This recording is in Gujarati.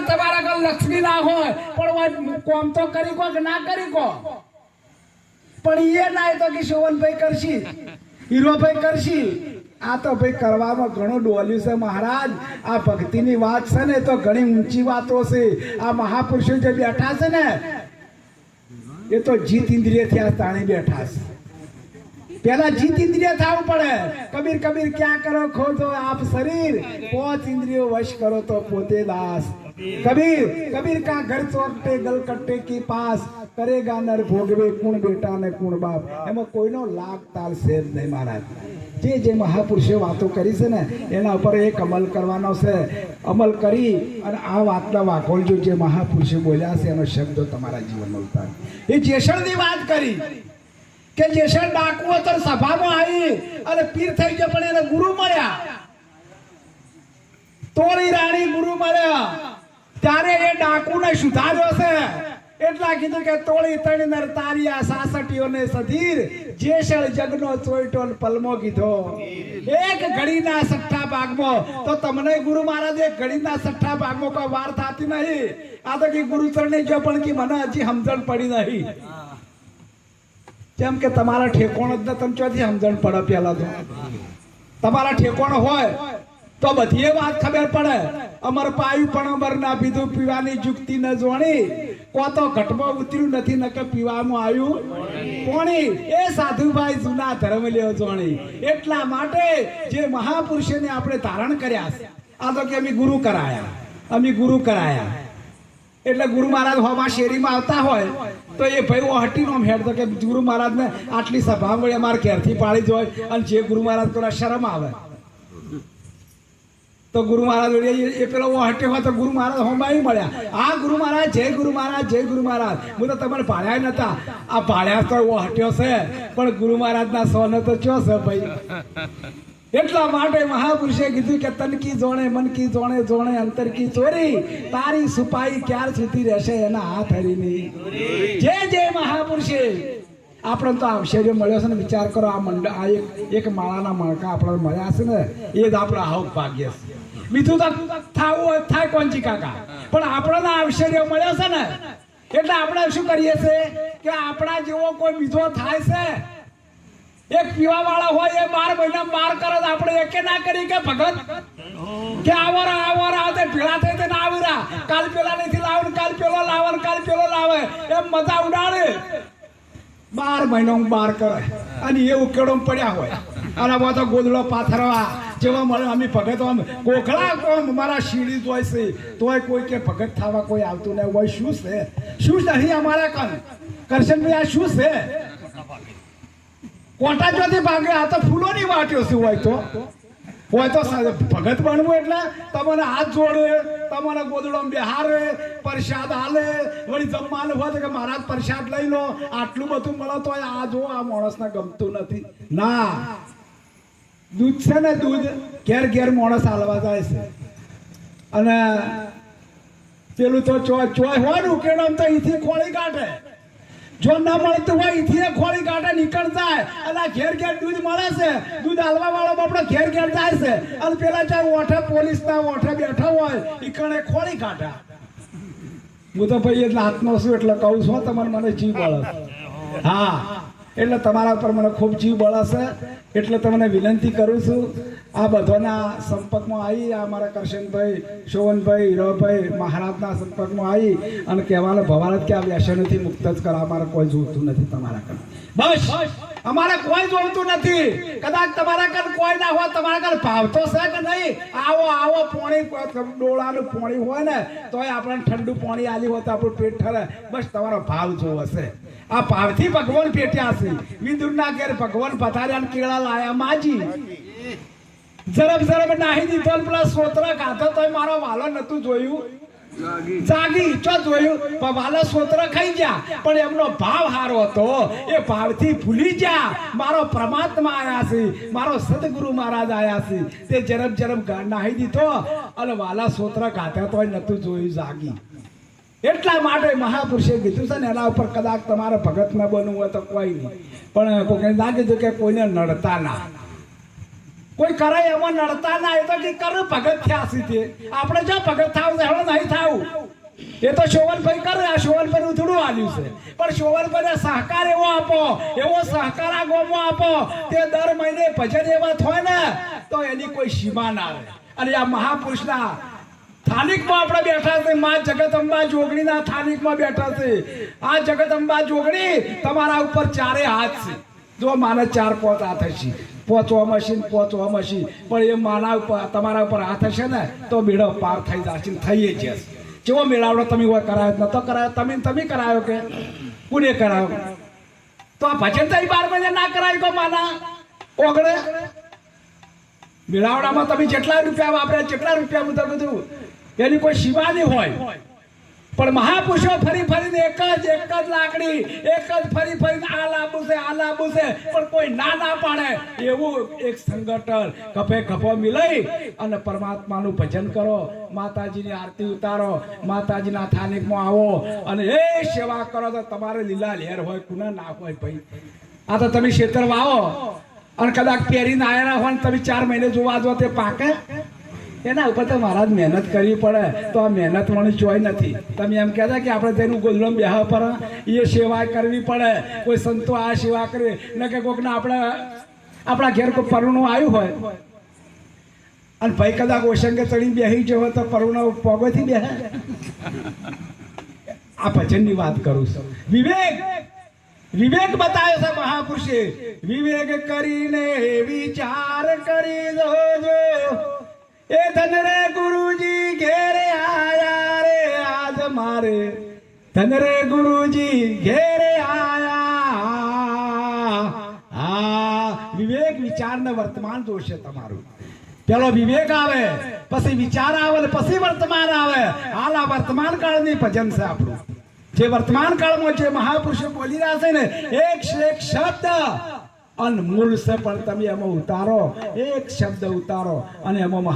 કદાચ તમારા ઘર લક્ષ્મી ના હોય. પણ કોમ તો કરી કો ના કરી કો પણ એ ના તો કે કરશી હીરોભાઈ કરશી આ તો ભાઈ કરવામાં ઘણું ડોલ્યું છે મહારાજ. આ ભક્તિની વાત છે ને, તો ઘણી ઊંચી વાતો છે. આ મહાપુરુષો જે બેઠા છે ને, એ તો જીત ઇન્દ્રિય થયા તાણી બેઠા છે. પેલા જીત ઇન્દ્રિય થવું પડે. કબીર કબીર, ક્યાં કરો? ખોદો આપ શરીર. પોચ ઇન્દ્રિયો વશ કરો તો પોતે દાસ. કબીર कबीर का घर ચોકટે ગલકટ્ટે કી પાસ કરેગા નર ભોગવે કુણ બેટા ને કુણ બાપ એમાં કોઈનો લાગ તાલ છે જ નહીં મહારાજ જે જે મહાપુરુષે વાતો કરી છે ને એના ઉપર એક અમલ કરવાનો છે અમલ કરી અને આ વાતના વાકોલજો જે મહાપુરુષે બોલ્યા છે એનો શબ્દો તમારા જીવનમાં ઉતાર એ જેસણની વાત કરી કે જેસણ ડાકુ હતો સભામાં આવી અને પીર થઈ ગયો પણ એને ગુરુ મળ્યા તોરી રાણી ગુરુ મળ્યા ત્યારે એ ડાકુને સુધાર્યો છે. એટલા કીધું કે તોળી તણી નર તારિયા સાસટીઓને સધીર, જેસળ જગનો ચોઈટો પલમો કીધો. એક ઘડીના સઠ્ઠા ભાગમાં. તો તમને ગુરુ મહારાજ, એક ઘડીના સઠ્ઠા ભાગમાં કોઈ વાર થતી નહીં. આ તો કે ગુરુ ચરણી જો પણ કે મને હજી સમજણ પડી નહીં. જેમ કે તમારા ઠેકોણ જ તમે ચોથી સમજણ પડે પેલા તો? તમારા ઠેકોણ હોય તો બધી વાત ખબર પડે. અમર પાયું પણ અમર ના પીધું પીવાની જુક્તિ ન જોણી. કોતો ઘટમાં ઉતર્યું નથી ન કે પીવામાં આવ્યું કોણી એ સાધુભાઈ જૂના ધર્મ લ્યો જોણી. એટલા માટે જે મહાપુરુષોને આપણે ધારણ કર્યા આ તો કે અમે ગુરુ કરાયા, અમે ગુરુ કરાયા. એટલે ગુરુ મહારાજ હોમાં શેરીમાં આવતા હોય, તો એ ભાઈ હું હટીનો હેડ તો કે ગુરુ મહારાજને આટલી સભા મળી, અમારે ઘેરથી પાડી જ હોય અને જે ગુરુ મહારાજ થોડા શરમ આવે તો ગુરુ મહારાજ વળી એ- પેલો હોય તો ગુરુ મહારાજ ય મળ્યા. આ ગુરુ મહારાજ, જય ગુરુ મહારાજ, જય ગુરુ મહારાજ. હું તો તમને ભાડ્યા નતા. આ ભાડ્યા તો એવો હટ્યો છે, પણ ગુરુ મહારાજના સોને તો ચો છે ભાઈ. એટલા માટે મહાપુરુષે કીધું કે, તન કી જોણે, મન કી જોણે જોણે અંતર કી ચોરી. તારી સુપાઈ ક્યાર સુધી રહેશે એના હાથ હરીની. જય જય મહાપુરુષે. આપણે તો આશ્ચર્ય મળ્યો છે ને, વિચાર કરો, આ મંડળ આ એક માળાના મણકા આપણે મળ્યા છે ને, એ જ આપણા હાવ ભાગ્ય છે. બીજું તો થાવું હોય થાય કોંચી કાકા પણ આપણને આશ્ચર્ય મળ્યો છે ને એટલે આપણે શું કરીએ છીએ કે આપણા જેવો કોઈ મીઠો થાય છે એક પીવા વાળા હોય એ બાર મહિના બાર કરે આપણે એકે ના કરી કે ભગત કે આવર આવર આવતે ભેળા થઈ તે ના આવી કાલ પેલા નથી લાવે કાલ પેલો લાવે કાલ પેલો લાવે એમ મજા ઉડાડે બાર મહિનો બાર કરે અને એ ઉકેડો પડ્યા હોય અને તો ગોદડો પાથરવા જેવા મળે, અમે ભગત આમ મારા શીડી જોઈ છે. તોય કોઈ કે ભગત થવા કોઈ આવતું નહીં. હોય, શું છે? શું છે? અહીં અમારા કન કરશનભાઈ આ શું છે? કોટા જોથી ભાગે, આ તો ફૂલોની વાટ્યો છે, હોય તો. હોય તો ભગત બનવું એટલે તમને હાથ જોડે તમારા ગોદડો બિહારે, પ્રસાદ હાલે વળી જમવાનું હોય કે મહારાજ પ્રસાદ લઈ લો. આટલું બધું મળે તો આ જો આ માણસને ગમતું નથી. ના. દૂધ છે ને દૂધ, ઘેર ઘેર માણસ હાલવા જાય છે. અને પેલું તો ચોય ચોય હોય ને ઉકેડો તો અહીંથી ખોળી કાઢે. જો ના મળતું હોય અહીંથી ખોળી કાઢે, નીકળ જાય. અને ઘેર ઘેર દૂધ મળે છે. દૂધ હાલવા વાળો બાપડો ઘેર ઘેર જાય છે. અને પેલા ચાર ઓઠે, પોલીસ ના ઓઠે બેઠા હોય નીકળે ખોળી કાઢે. હું તો ભાઈ એટલે હાથનો છું એટલે કહું છું તમારે મને જીવ બળે હા. એટલે તમારા ઉપર મને ખૂબ જીવ બળાશે. એટલે તમને વિનંતી કરું છું. આ બધાના સંપર્કમાં આવી અમારા કરશનભાઈ, શોવનભાઈ, હીરોભાઈ મહારાજના સંપર્કમાં આવી અને કહેવાનો ભવારત કે આ વ્યસનથી મુક્ત જ કરો, અમારે કોઈ જોતું નથી તમારા કન. બસ! અમારે કોઈ જોડતું નથી. કદાચ તમારા કન કોઈ ના હોય, તમારા ઘર ભાવતો છે કે નહીં? આવો આવો પોણી ડોળાનું પોણી હોય ને, તોય આપણને ઠંડુ પોણી આલી હોય તો આપણું પેટ ઠરે. બસ, તમારો ભાવ જોવો છે. આ પારથી ભગવાન પેટ્યા છે. વિદુરના ઘેર ભગવાન પધાર્યા કેળા લાયા. માજી જરબ જરબ નાહી દીધો પેલા સોતરા ખાધો તો મારો વાલો નતું જોયું. જાગી, ચો જોયું? પણ વાલો સોતરા ખાઈ ગયા. પણ એમનો ભાવ હારો હતો. એ ભાવથી ભૂલી ગયા. મારો પરમાત્મા આયા છે. મારો સદગુરુ મહારાજ આયા છે. તે જરબ જરબ નાહી દીધો અને વાલા સોતરા ખાધા તોય નતું જોયું. જાગી. એટલા માટે મહાપુરુષે કીધું છે ને, એના ઉપર કદાચ તમારે ભગત ન બનવું હોય તો કોઈ નહીં. પણ કોઈને લાગે છે કે કોઈને નડતા ના. કોઈ કરે એમાં નડતા ના, એ તો કે કરે ભગત થયા તે આપણે જો ભગત થાવ હવે નહીં થાવું. એ તો શોવનભાઈ કરે, આ શોવનભાઈ નું થોડું આવ્યું છે. પણ શોવનભાઈને સહકાર એવો આપો, એવો સહકાર આ ગોમો આપો, તે દર મહિને ભજન એવા થાય ને, તો એની કોઈ સીમા ના આવે અને આ મહાપુરુષના સ્થાનિકમાં આપણે બેઠા છે. માં જગદંબા જોગણીના સ્થાનિકમાં બેઠા છે. આ જગદંબા જોગણી તમારા ઉપર ચારે હાથ છે. જો માને ચાર પોચ હાથ હશે. પોચવા મશીન પોચવા મશીન પણ એ માના ઉપર, તમારા ઉપર હાથ હશે ને, તો મેળો પાર થઈ જશે ને થઈ જ જશે. કેવો મેળાવડો તમે કરાયો નતો કરાયો, તમે તમે કરાયો કે? કોને કરાયો? તો આ ભજન તો બાર મહિને ના કરાય કો માના? ઓગળે મેળાવડામાં તમે જેટલા રૂપિયા વાપર્યા, જેટલા રૂપિયા મુદ્દા બધું, એની કોઈ સીમા હોય. પણ મહાપુરુષો ફરી ફરીને એક જ એક જ લાકડી, એક જ ફરી ફરીને આ લાંબુ છે, આ લાંબુ છે, પણ કોઈ ના ના પાડે. એવું એક સંગઠન કપે કપો મિલાઈ અને પરમાત્માનું ભજન કરો, માતાજીની આરતી ઉતારો, માતાજીના સ્થાનિકમાં આવો અને એ સેવા કરો તો તમારે લીલા લહેર હોય, કુના ના હોય ભાઈ. આ તો તમે ખેતર વાવો અને કદાચ પહેરીને આવેલા હોય ને તમે ચાર મહિને જોવા જો તે પાકે. એના ઉપર તો મારા જ મહેનત કરવી પડે. તો આ મહેનત મને જોઈ નથી. તમે એમ કહેતા કે આપણે તેનું ગોદડમ બેહા પર એ સેવા કરવી પડે. કોઈ સંતો આ સેવા કરવી. ન કે કોઈકને આપણે, આપણા ઘેર કોઈ પરુણું આવ્યું હોય. અને ભાઈ કદાચ ઓશંગે ચડીને બેસી જવો તો પરુણા પગોથી બેહે. આ ભજનની વાત કરું છું. વિવેક! વિવેક બતાવ્યો છે મહાપુરુષે. વિવેક કરીને વિચાર કરી દો એ ધન રે ગુરુજી ઘેરે આયા રે, આજ મારે. ધન રે ગુરુજી ઘેરે આયા. હા વિવેક વિચાર ને વર્તમાન જોશે તમારું. પેલો વિવેક આવે, પછી વિચાર આવે, પછી વર્તમાન આવે. હાલ આ વર્તમાન કાળની ભજન છે આપણું. જે વર્તમાન કાળમાં જે મહાપુરુષો બોલી રહ્યા છે ને, એક એક શબ્દ અનમૂલ છે, પણ તમે એમાં ઉતારો, એક શબ્દ ઉતારો અને એમાં